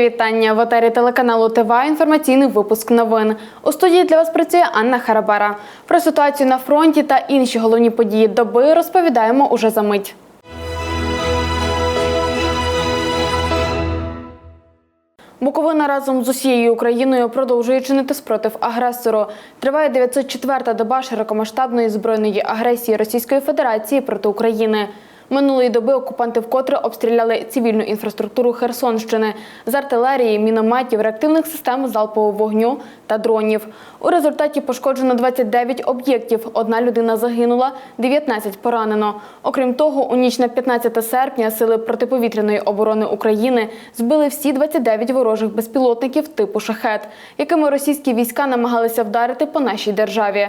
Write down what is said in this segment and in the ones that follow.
Вітання в етері телеканалу ТВА. Інформаційний випуск новин. У студії для вас працює Анна Харабара. Про ситуацію на фронті та інші головні події доби розповідаємо уже за мить. Буковина разом з усією Україною продовжує чинити спротив агресору. Триває 904-та доба широкомасштабної збройної агресії Російської Федерації проти України. Минулої доби окупанти вкотре обстріляли цивільну інфраструктуру Херсонщини з артилерії, мінометів, реактивних систем залпового вогню та дронів. У результаті пошкоджено 29 об'єктів. Одна людина загинула, 19 поранено. Окрім того, у ніч на 15 серпня сили протиповітряної оборони України збили всі 29 ворожих безпілотників типу шахет, якими російські війська намагалися вдарити по нашій державі.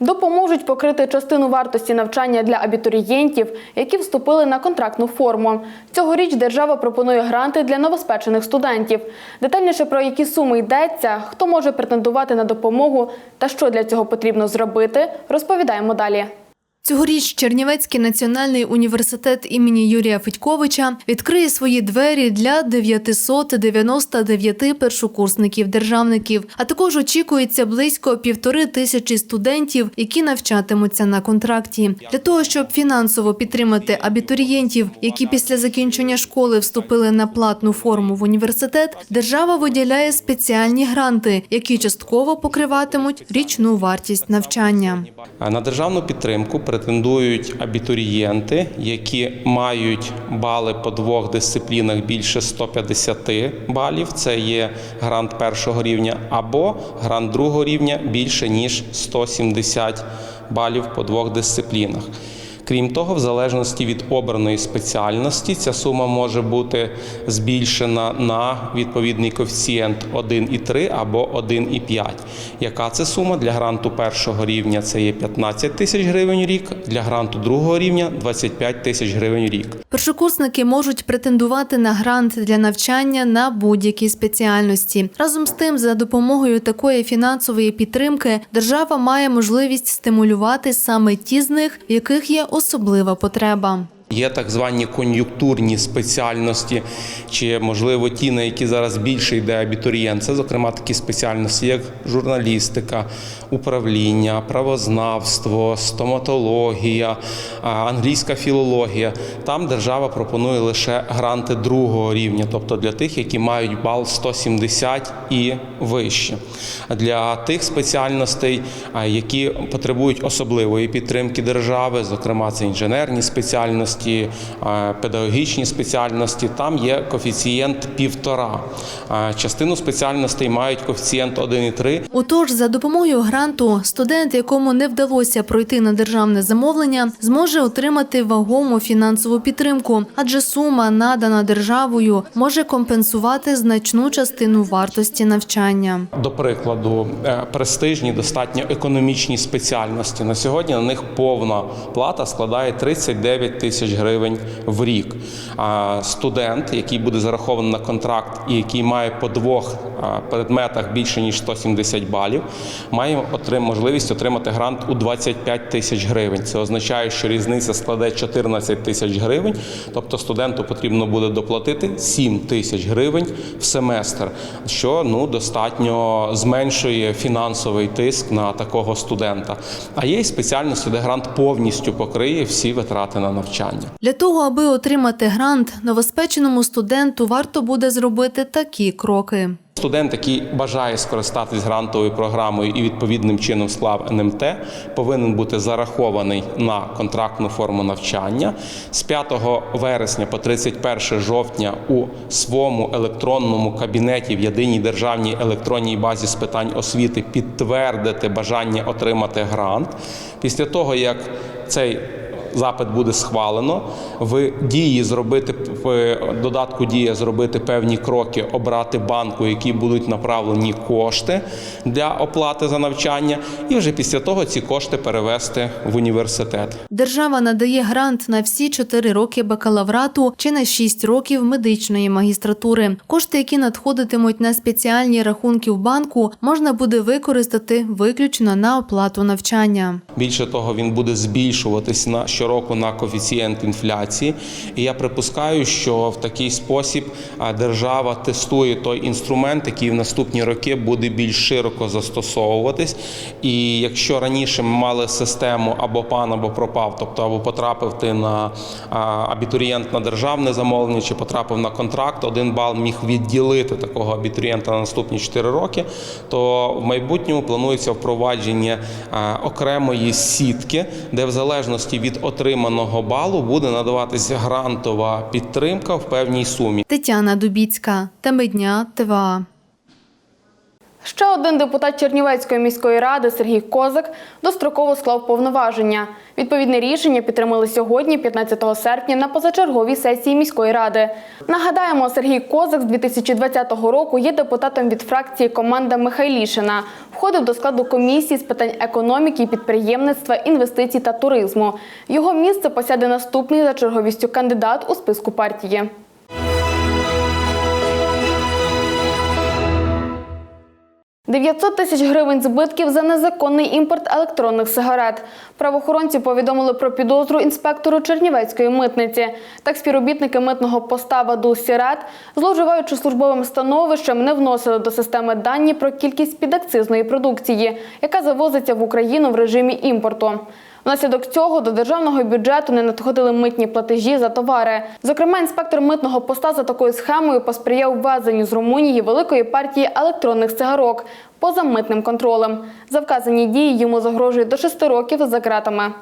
Допоможуть покрити частину вартості навчання для абітурієнтів, які вступили на контрактну форму. Цьогоріч держава пропонує гранти для новоспечених студентів. Детальніше про які суми йдеться, хто може претендувати на допомогу та що для цього потрібно зробити, розповідаємо далі. Цьогоріч Чернівецький національний університет імені Юрія Федьковича відкриє свої двері для 999 першокурсників-державників, а також очікується близько півтори тисячі студентів, які навчатимуться на контракті. Для того, щоб фінансово підтримати абітурієнтів, які після закінчення школи вступили на платну форму в університет, держава виділяє спеціальні гранти, які частково покриватимуть річну вартість навчання. На державну підтримку претендують абітурієнти, які мають бали по двох дисциплінах більше 150 балів. Це є грант першого рівня, або грант другого рівня більше ніж 170 балів по двох дисциплінах. Крім того, в залежності від обраної спеціальності, ця сума може бути збільшена на відповідний коефіцієнт 1,3 або 1,5. Яка це сума для гранту першого рівня? Це є 15 тисяч гривень рік, для гранту другого рівня 25 тисяч гривень рік. Першокурсники можуть претендувати на грант для навчання на будь-які спеціальності. Разом з тим, за допомогою такої фінансової підтримки, держава має можливість стимулювати саме ті з них, в яких є особлива потреба. Є так звані кон'юнктурні спеціальності, чи можливо ті, на які зараз більше йде абітурієнт. Це, зокрема, такі спеціальності, як журналістика, управління, правознавство, стоматологія, англійська філологія. Там держава пропонує лише гранти другого рівня, тобто для тих, які мають бал 170 і вище. Для тих спеціальностей, які потребують особливої підтримки держави, зокрема, це інженерні спеціальності, а, педагогічні спеціальності, там є коефіцієнт півтора. А, Частину спеціальностей мають коефіцієнт 1,3, Отож, за допомогою гранту студент, якому не вдалося пройти на державне замовлення, зможе отримати вагому фінансову підтримку, адже сума, надана державою, може компенсувати значну частину вартості навчання. До прикладу, е, престижні, достатньо економічні спеціальності. На сьогодні на них повна плата складає 39 тисяч гривень в рік. А студент, який буде зарахований на контракт і який має по двох предметах більше ніж 170 балів, має отрим- можливість отримати грант у 25 тисяч гривень. Це означає, що різниця складе 14 тисяч гривень, тобто студенту потрібно буде доплатити 7 тисяч гривень в семестр, що ну достатньо зменшує фінансовий тиск на такого студента. А є й спеціальності, де грант повністю покриє всі витрати на навчання. Для того, аби отримати грант, новоспеченому студенту варто буде зробити такі кроки. Студент, який бажає скористатись грантовою програмою і відповідним чином склав НМТ, повинен бути зарахований на контрактну форму навчання з 5 вересня по 31 жовтня у своєму електронному кабінеті в єдиній державній електронній базі з питань освіти підтвердити бажання отримати грант. Після того, як цей запит буде схвалено, в дії зробити в додатку дія зробити певні кроки, обрати банку, які будуть направлені кошти для оплати за навчання, і вже після того ці кошти перевести в університет. Держава надає грант на всі 4 роки бакалаврату чи на 6 років медичної магістратури. Кошти, які надходитимуть на спеціальні рахунки в банку, можна буде використати виключно на оплату навчання. Більше того, він буде збільшуватись на щороку на коефіцієнт інфляції. І я припускаю, що в такий спосіб держава тестує той інструмент, який в наступні роки буде більш широко застосовуватись. І якщо раніше ми мали систему або пан, або пропав, тобто або потрапив ти на абітурієнт на державне замовлення, чи потрапив на контракт, один бал міг відділити такого абітурієнта на наступні 4 роки, то в майбутньому планується впровадження окремої сітки, де в залежності від отриманого балу буде надаватися грантова підтримка в певній сумі. Тетяна Дубіцька, теми дня ТВА. Ще один депутат Чернівецької міської ради Сергій Козак достроково склав повноваження. Відповідне рішення підтримали сьогодні, 15 серпня, на позачерговій сесії міської ради. Нагадаємо, Сергій Козак з 2020 року є депутатом від фракції команда Михайлішина. Входив до складу комісії з питань економіки, підприємництва, інвестицій та туризму. Його місце посяде наступний за черговістю кандидат у списку партії. «900 тисяч гривень збитків за незаконний імпорт електронних сигарет. Правоохоронці повідомили про підозру інспектору Чернівецької митниці. Так співробітники митного поста Ваду Сірет, зловживаючи службовим становищем, не вносили до системи дані про кількість підакцизної продукції, яка завозиться в Україну в режимі імпорту. Внаслідок цього до державного бюджету не надходили митні платежі за товари. Зокрема, інспектор митного поста за такою схемою посприяв ввезенню з Румунії великої партії електронних цигарок поза митним контролем. За вказані дії йому загрожує до шести років за ґратами.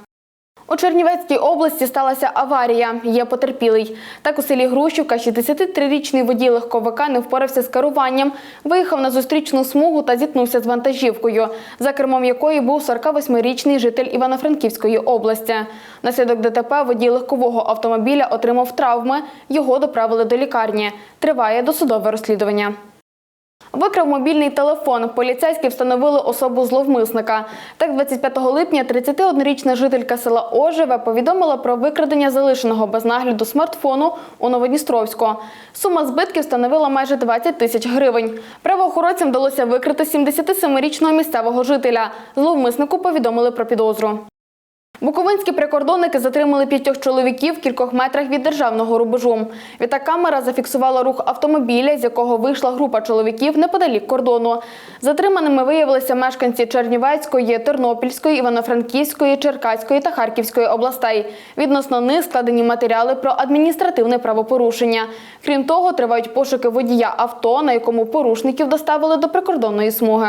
У Чернівецькій області сталася аварія. Є потерпілий. Так у селі Грушівка 63-річний водій легковика не впорався з керуванням, виїхав на зустрічну смугу та зіткнувся з вантажівкою, за кермом якої був 48-річний житель Івано-Франківської області. Наслідок ДТП водій легкового автомобіля отримав травми. Його доправили до лікарні. Триває досудове розслідування. Викрав мобільний телефон. Поліцейські встановили особу зловмисника. Так, 25 липня 31-річна жителька села Ожеве повідомила про викрадення залишеного без нагляду смартфону у Новодністровську. Сума збитків становила майже 20 тисяч гривень. Правоохоронцям вдалося викрити 77-річного місцевого жителя. Зловмиснику повідомили про підозру. Буковинські прикордонники затримали п'ятьох чоловіків в кількох метрах від державного рубежу. Відтак камера зафіксувала рух автомобіля, з якого вийшла група чоловіків неподалік кордону. Затриманими виявилися мешканці Чернівецької, Тернопільської, Івано-Франківської, Черкаської та Харківської областей. Відносно них складені матеріали про адміністративне правопорушення. Крім того, тривають пошуки водія авто, на якому порушників доставили до прикордонної смуги.